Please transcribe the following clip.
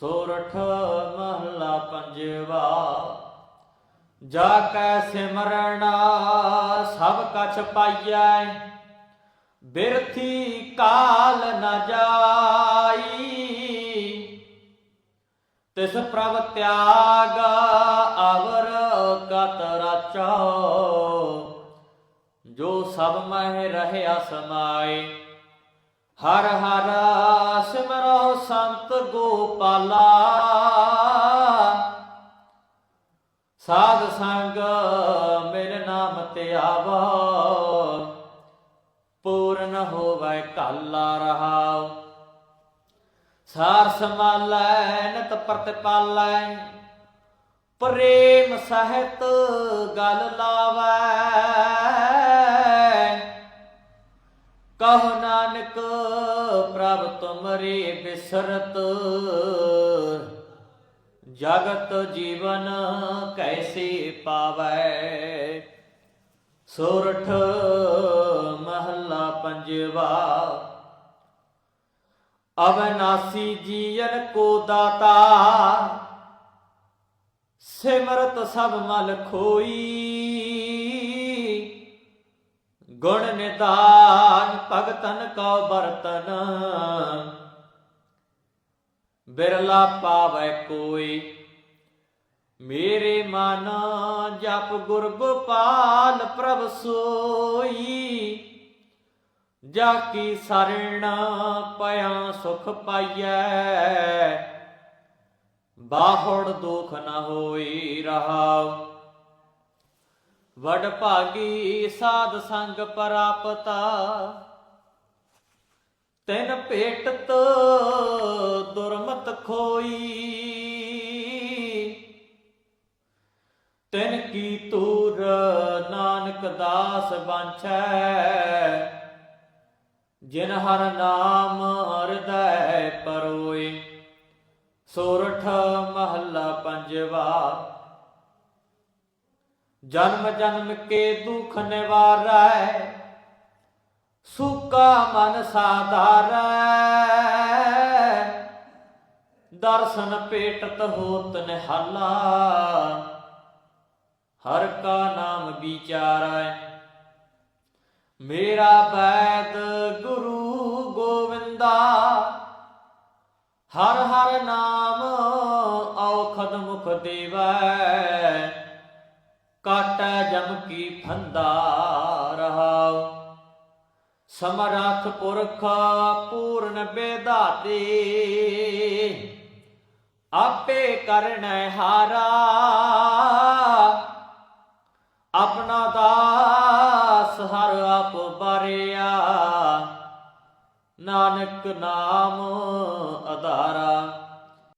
ਸੋਰਠ ਮਹਲਾ ਪੰਜਵਾ। ਜਾ ਕੈ ਸਿਮਰਣਾ ਸਭ ਕਛ ਪਾਈਐ। ਬਿਰਥੀ ਕਾਲ ਨ ਜਾਈ। ਤਿਸ ਪ੍ਰਭ ਤਿਆਗ ਅਵਰ ਕਤ ਰਚੋ। ਜੋ ਸਭ ਮਹਿ ਰਹਿਆ ਸਮਾਏ। ਹਰ ਹਰ ਸਿਮਰੋ ਸੰਤ ਗੋਪਾਲਾ। ਸਾਧ ਸੰਗ ਮੇਰੇ ਨਾਮ ਤੇ ਆਵੋ। ਪੂਰਨ ਹੋਵੇ ਕਾਲਾ ਰਹਾਉ। ਸਾਰ ਸਮਾਲੈ ਨਤ ਪ੍ਰਤਿਪਾਲੈ। ਪ੍ਰੇਮ ਸਹਿਤ ਗਲ ਲਾਵੈ। ਕਹੋ ਨਾਨਕ ਪ੍ਰਭ ਤੁਮਰੇ ਬਿਸਰਤ। ਜਗਤ ਜੀਵਨ ਕੈਸੇ ਪਾਵੈ। ਸੋਰਠ ਮਹੱਲਾ ਪੰਜਵਾ। ਅਵਨਾਸੀ ਜੀਵਨ ਕੋ ਦਾਤਾ। ਸਿਮਰਤ ਸਭ ਮਲ ਖੋਈ। ਗੁਣ ਨਿਦਾਨ ਭਗਤਨ ਕਉ ਬਰਤਨ ਬਿਰਲਾ ਪਾਵੈ ਕੋਈ। ਮੇਰੇ ਮਨ ਜਪ ਗੁਰ ਗੋਪਾਲ ਪ੍ਰਭ ਸੋਈ। ਜਾ ਕੀ ਸਰਣ ਪਿਆ ਸੁਖ ਪਾਈਐ। ਬਾਹੜ ਦੁਖ ਨਾ ਹੋਈ ਰਹਾਉ। ਵਡ ਭਾਗੀ ਸਾਧ ਸੰਗ ਪ੍ਰਾਪਤਾ। ਤਿਨ ਭੇਟਤ ਦੁਰਮਤ ਖੋਈ। ਤਿਨ ਕੀ ਤੂਰ ਨਾਨਕ ਦਾਸ ਬਾਂਛੈ। ਜਿਨ ਹਰ ਨਾਮ ਹਿਰਦੈ ਪਰੋਏ। ਸੋਰਠ ਮਹੱਲਾ ਪੰਜਵਾ। ਜਨਮ ਜਨਮ ਕੇ ਦੁਖ ਨਿਵਾਰੈ, ਸੁਕਾ ਮਨ ਸਾਧਾਰੈ। ਦਰਸ਼ਨ ਪੇਟਤ ਹੋਤ ਨਿਹਾਲਾ, ਹਰ ਕਾ ਨਾਮ ਵਿਚਾਰੈ। ਮੇਰਾ ਬੈਦ ਗੁਰੂ ਗੋਵਿੰਦਾ, ਹਰ ਹਰ ਨਾਮ ਔਖਦ ਮੁਖ ਦੇਵੈ। ਕੀ ਰਹਾਉ ਸਮਰੱਥ ਪੁਰਖ ਪੂਰਨ ਬੇਦਾਤੇ ਆਪੇ ਕਰਨ ਹਾਰਾ। ਆਪਣਾ ਦਾਸ ਹਰ ਆਪ ਬਾਰਿਆ। ਨਾਨਕ ਨਾਮ ਆਧਾਰਾ